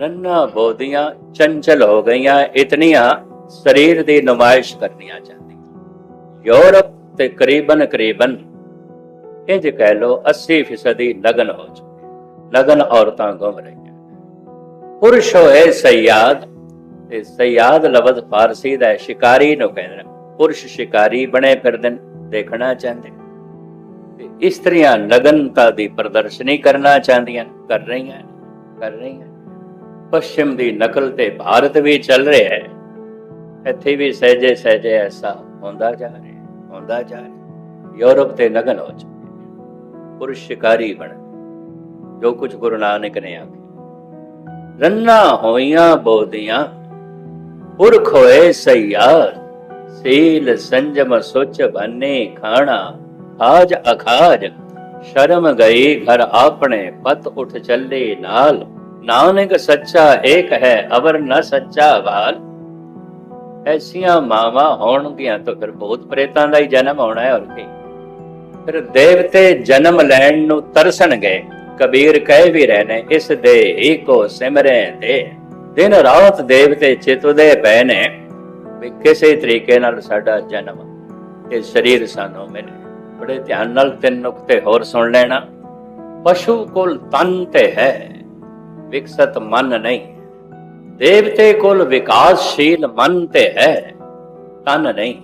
ਰੰਨਾ ਬੋਦੀਆਂ ਚੰਚਲ ਹੋ ਗਈਆਂ ਇਤਨੀਆਂ ਸਰੀਰ ਦੀ ਨੁਮਾਇਸ਼ ਕਰਨੀਆਂ ਚਾਹੁੰਦੀਆਂ। ਯੂਰਪ ਤੇ ਕਰੀਬਨ ਕਰੀਬਨ ਇੰਜ ਕਹਿ ਲੋ 80% ਦੀ ਲਗਨ ਹੋ ਚੁੱਕੀ ਲਗਨ ਔਰਤਾਂ ਗੁੰਮ ਰਹੀਆਂ ਪੁਰਸ਼ ਹੋਏ ਸਯਾਦ ਤੇ ਸਯਾਦ ਲਫ਼ਜ਼ ਫਾਰਸੀ ਦਾ ਸ਼ਿਕਾਰੀ ਨੂੰ ਕਹਿੰਦੇ ਨੇ। ਪੁਰਸ਼ ਸ਼ਿਕਾਰੀ ਬਣੇ ਫਿਰਦੇ ਨੇ, ਦੇਖਣਾ ਚਾਹੁੰਦੇ ਤੇ ਇਸਤਰੀਆਂ ਲਗਨਤਾ ਦੀ ਪ੍ਰਦਰਸ਼ਨੀ ਕਰਨਾ ਚਾਹੁੰਦੀਆਂ ਕਰ ਰਹੀਆਂ ਕਰ ਰਹੀਆਂ ਪੱਛਮ ਦੀ ਨਕਲ ਤੇ ਭਾਰਤ ਵੀ ਚੱਲ ਰਿਹਾ ਹੈ। ਇੱਥੇ ਵੀ ਸਹਿਜੇ ਸਹਿਜੇ ਐਸਾ ਹੁੰਦਾ ਜਾ ਰਿਹਾ ਹੁੰਦਾ ਜਾ ਰਿਹਾ ਯੂਰਪ ਤੇ ਨਗਨ ਹੋ ਚੁੱਕੇ ਪੁਰਸ਼ ਸ਼ਿਕਾਰੀ ਬਣ ਜੋ ਕੁਝ ਗੁਰੂ ਨਾਨਕ ਨੇ ਆਖਿਆ। ਰੰਨਾ ਹੋਈਆਂ ਬੋਦੀਆਂ ਪੁਰਖ ਹੋਏ ਸਯਾਰ ਸੀਲ ਸੰਜਮ ਸੁਚ ਬੰਨੇ ਖਾਣਾ, ਆਜ ਅਖਾਜ, ਸ਼ਰਮ ਗਈ ਘਰ ਆਪਣੇ ਪਤ ਉਠ ਚੱਲੇ ਨਾਲ। ਨਾਨਕ ਸੱਚਾ ਏਕ ਹੈ, ਅਵਰ ਨ ਸੱਚਾ ਵਾਲ। ਐਸੀਆਂ ਮਾਵਾਂ ਹੋਣਗੀਆਂ ਤਾਂ ਫਿਰ ਬਹੁਤ ਪ੍ਰੇਤਾਂ ਦਾ ਹੀ ਜਨਮ ਹੋਣਾ ਹੈ ਔਰ ਕੀ। ਫਿਰ ਦੇਵਤੇ ਜਨਮ ਲੈਣ ਨੂੰ ਤਰਸਣਗੇ, ਕਬੀਰ ਕਹਿ ਵੀ ਰਹੇ ਨੇ, ਇਸ ਦੇ ਹੀ ਕੋ ਸਿਮਰੇ ਦੇ। ਦਿਨ ਰਾਤ ਦੇਵਤੇ ਚਿਤੁਦੇ ਪਏ ਨੇ, ਵੀ ਕਿਸੇ ਤਰੀਕੇ ਨਾਲ ਸਾਡਾ ਜਨਮ ਇਹ ਸਰੀਰ ਸਾਨੂੰ ਮਿਲੇ। ਬੜੇ ਧਿਆਨ ਨਾਲ ਤਿੰਨ ਨੁਕਤੇ ਹੋਰ ਸੁਣ ਲੈਣਾ। ਪਸ਼ੂ ਕੋਲ ਤਨ ਤੇ ਹੈ ਵਿਕਸਤ ਮਨ ਨਹੀਂ। ਦੇਵਤੇ ਕੋਲ ਵਿਕਾਸਸ਼ੀਲ ਮਨ ਤੇ ਹੈ, ਤਨ ਨਹੀਂ।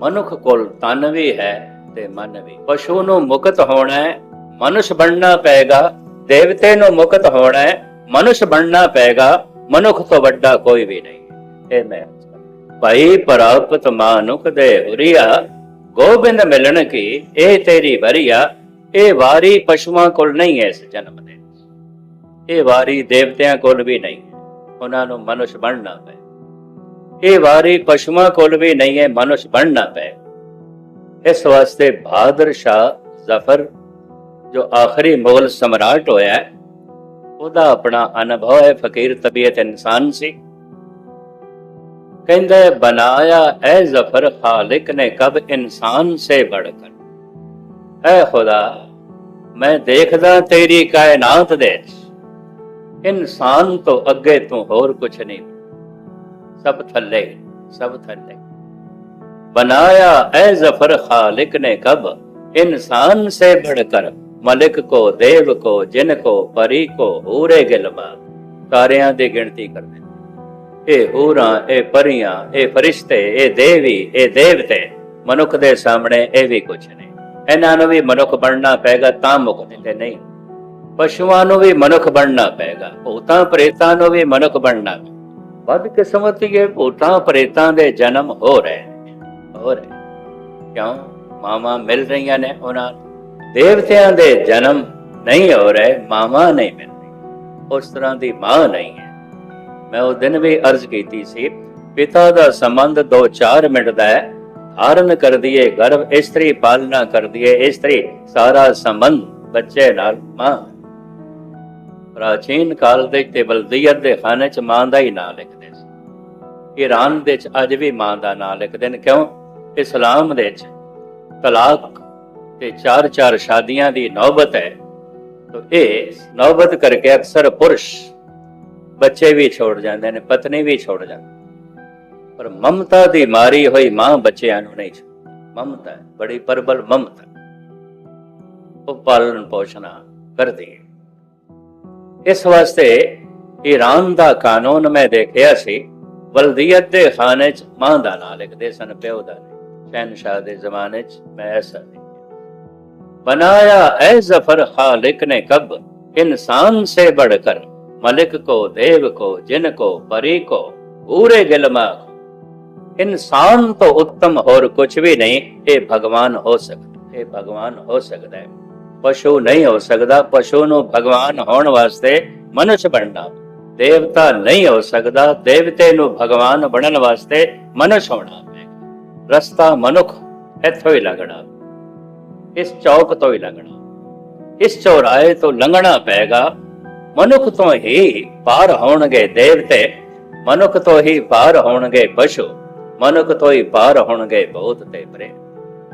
ਮਨੁੱਖ ਕੋਲ ਤਨ ਵੀ ਹੈ ਤੇ ਮਨ ਵੀ। ਪਸ਼ੂ ਨੂੰ ਮੁਕਤ ਹੋਣਾ ਹੈ, ਮਨੁੱਖ ਬਣਨਾ ਪਏਗਾ। ਦੇਵਤੇ ਨੂੰ ਮੁਕਤ ਹੋਣਾ ਹੈ, ਮਨੁੱਖ ਬਣਨਾ ਪਏਗਾ। ਮਨੁੱਖ ਤੋਂ ਵੱਡਾ ਕੋਈ ਵੀ ਨਹੀਂ। ਇਹ ਮੈਂ ਭਾਈ ਪ੍ਰਾਪਤ ਮਾਨੁਖ ਦੇ ਹੁਰੀਆ, ਗੋਬਿੰਦ ਮਿਲਣ ਕੀ? ਇਹ ਤੇਰੀ ਵਰੀਆ ਇਹ ਵਾਰੀ ਪਸ਼ੂਆਂ ਕੋਲ ਨਹੀਂ ਹੈ ਇਸ ਜਨਮ ਦੇ। ਇਹ ਵਾਰੀ ਦੇਵਤਿਆਂ ਕੋਲ ਵੀ ਨਹੀਂ ਹੈ ਉਹਨਾਂ ਨੂੰ ਮਨੁੱਖ ਬਣਨਾ ਪਏ। ਇਹ ਵਾਰੀ ਪਸ਼ੂਆਂ ਕੋਲ ਵੀ ਨਹੀਂ ਹੈ, ਮਨੁੱਖ ਬਣਨਾ ਪਏ। ਇਸ ਵਾਸਤੇ ਬਹਾਦਰ ਸ਼ਾਹ ਜ਼ਫਰ, ਜੋ ਆਖਰੀ ਮੁਗਲ ਸਮਰਾਟ ਹੋਇਆ ਉਹਦਾ ਆਪਣਾ ਅਨੁਭਵ ਹੈ, ਫਕੀਰ ਤਬੀਅਤ ਇਨਸਾਨ ਸੀ। ਕਹਿੰਦਾ ਬਨਾਇਆ ਬਣਾਇਆ, ਐ ਜ਼ਫਰ, ਖਾਲਿਕ ਨੇ ਕਬ ਇਨਸਾਨ ਸੇ ਬੜਕਰ ਐ ਖੁਦਾ, ਮੈਂ ਦੇਖਦਾ ਤੇਰੀ ਕਾਇਨਾਤ ਦੇ ਇਨਸਾਨ ਤੋਂ ਅੱਗੇ ਤੋਂ ਹੋਰ ਕੁਝ ਨਹੀਂ। ਸਭ ਥੱਲੇ ਸਭ ਥੱਲੇ। ਬਨਾਇਆ ਐ ਜ਼ਫਰ ਖਾਲਿਕ ਨੇ ਕਬ, ਇਨਸਾਨ ਸੇ ਭੜਕਰ, ਮਲਿਕ ਕੋ ਦੇਵ ਕੋ, ਜਿਨ ਕੋ ਪਰੀ ਕੋ, ਹੂਰੇ ਗਿਲਵਾ ਤਾਰਿਆਂ ਦੀ ਗਿਣਤੀ ਕਰਦੇ। ਇਹ ਹੂਰਾਂ, ਇਹ ਪਰੀਆਂ, ਇਹ ਫਰਿਸ਼ਤੇ, ਇਹ ਦੇਵੀ, ਇਹ ਦੇਵਤੇ, ਮਨੁੱਖ ਦੇ ਸਾਹਮਣੇ ਇਹ ਵੀ ਕੁਝ ਨਹੀਂ। ਇਹਨਾਂ ਨੂੰ ਵੀ ਮਨੁੱਖ ਬਣਨਾ ਪੈਗਾ ਤਾਂ ਮੁਕਦੇ ਨਹੀਂ। ਪਸ਼ੂਆਂ ਨੂੰ ਵੀ ਮਨੁੱਖ ਬਣਨਾ ਪਏਗਾ, ਭੂਤਾਂ ਪ੍ਰੇਤਾਂ ਨੂੰ ਵੀ ਮਨੁੱਖ ਬਣਨਾ ਵੱਧ ਕਿਸਮਤ ਇਹ ਭੂਤਾਂ ਪ੍ਰੇਤਾਂ ਦੇ ਜਨਮ ਹੋ ਰਹੇ ਹੋ ਰਹੇ ਕਿਉਂ? ਮਾਮਾ ਮਿਲ ਰਹੀਆਂ ਨੇ ਉਹਨਾਂ ਦੇਵਤਿਆਂ ਦੇ ਜਨਮ ਨਹੀਂ ਹੋ ਰਹੇ ਮਾਮਾ ਨਹੀਂ ਮਿਲ ਰਹੀ ਉਸ ਤਰ੍ਹਾਂ ਦੀ ਮਾਂ ਨਹੀਂ ਹੈ। ਮੈਂ ਉਹ ਦਿਨ ਵੀ ਅਰਜ਼ ਕੀਤੀ ਸੀ, ਪਿਤਾ ਦਾ ਸੰਬੰਧ 2-4 ਮਿੰਟ ਦਾ ਹੈ। ਧਾਰਨ ਕਰਦੀ ਏ ਗਰਭ ਇਸਤਰੀ ਪਾਲਣਾ ਕਰਦੀ ਏ ਇਸਤਰੀ ਸਾਰਾ ਸੰਬੰਧ ਬੱਚੇ ਨਾਲ ਮਾਂ ਪ੍ਰਾਚੀਨ ਕਾਲ ਦੇ ਤੇ ਬਲਦੀਅਤ ਦੇ ਖਾਨੇ ਚ ਮਾਂ ਦਾ ਹੀ ਨਾਂ ਲਿਖਦੇ ਸੀ। ਈਰਾਨ ਦੇ ਚ ਅੱਜ ਵੀ ਮਾਂ ਦਾ ਨਾਂ ਲਿਖਦੇ ਨੇ। ਕਿਉਂ? ਇਸਲਾਮ ਦੇ ਚ ਤਲਾਕ ਤੇ ਚਾਰ ਚਾਰ ਸ਼ਾਦੀਆਂ ਦੀ ਨੌਬਤ ਹੈ। ਤੋ ਇਹ ਨੌਬਤ ਕਰਕੇ ਅਕਸਰ ਪੁਰਸ਼ ਬੱਚੇ ਵੀ ਛੋੜ ਜਾਂਦੇ ਨੇ, ਪਤਨੀ ਵੀ ਛੋੜ ਜਾਂਦੀ ਪਰ ਮਮਤਾ ਦੀ ਮਾਰੀ ਹੋਈ ਮਾਂ ਬੱਚਿਆਂ ਨੂੰ ਨਹੀਂ ਛੱਡਦੀ ਮਮਤਾ ਬੜੀ ਪਰਬਲ ਮਮਤਾ। ਉਹ ਪਾਲਣ ਪੋਸ਼ਣਾ ਕਰਦੀ ਹੈ। ਇਸ ਵਾਸਤੇ ਈਰਾਨ ਦਾ ਕਾਨੂੰਨ ਮੈਂ ਦੇਖਿਆ ਸੀ ਵਲਦੀਅਤ ਦੇ ਖਾਨੇ 'ਚ ਮਾਂ ਦਾ ਨਾਂ ਲਿਖਦੇ ਸਨ ਪਿਓ ਦਾ ਸ਼ਹਿਨशाह ਦੇ ਜ਼ਮਾਨੇ 'ਚ ਮੈਂ ਐਸਾ बनाया ऐ जफर खालिक ने कब इंसान से बढ़कर मलिक को देव को जिन को परी को पूरे गिलमा इंसान तो उत्तम और कुछ भी नहीं ये भगवान हो सकता ये भगवान हो सकता है ਪਸ਼ੂ ਨਹੀਂ ਹੋ ਸਕਦਾ। ਪਸ਼ੂ ਨੂੰ ਭਗਵਾਨ ਹੋਣ ਵਾਸਤੇ ਮਨੁੱਖ ਬਣਨਾ। ਦੇਵਤਾ ਨਹੀਂ ਹੋ ਸਕਦਾ। ਦੇਵਤੇ ਨੂੰ ਭਗਵਾਨ ਬਣਨ ਵਾਸਤੇ ਮਨੁੱਖ ਹੋਣਾ ਪਏਗਾ। ਰਸਤਾ ਮਨੁੱਖ ਇੱਥੋਂ ਹੀ ਲੱਗਣਾ। ਇਸ ਚੌਕ ਤੋਂ ਹੀ ਲੰਘਣਾ ਇਸ ਚੌਰਾਹੇ ਤੋਂ ਲੰਘਣਾ ਪਏਗਾ। ਮਨੁੱਖ ਤੋਂ ਹੀ ਪਾਰ ਹੋਣਗੇ ਦੇਵਤੇ। ਮਨੁੱਖ ਤੋਂ ਹੀ ਪਾਰ ਹੋਣਗੇ ਪਸ਼ੂ। ਮਨੁੱਖ ਤੋਂ ਹੀ ਪਾਰ ਹੋਣਗੇ ਬਹੁਤ ਤੇ ਪ੍ਰੇਮ।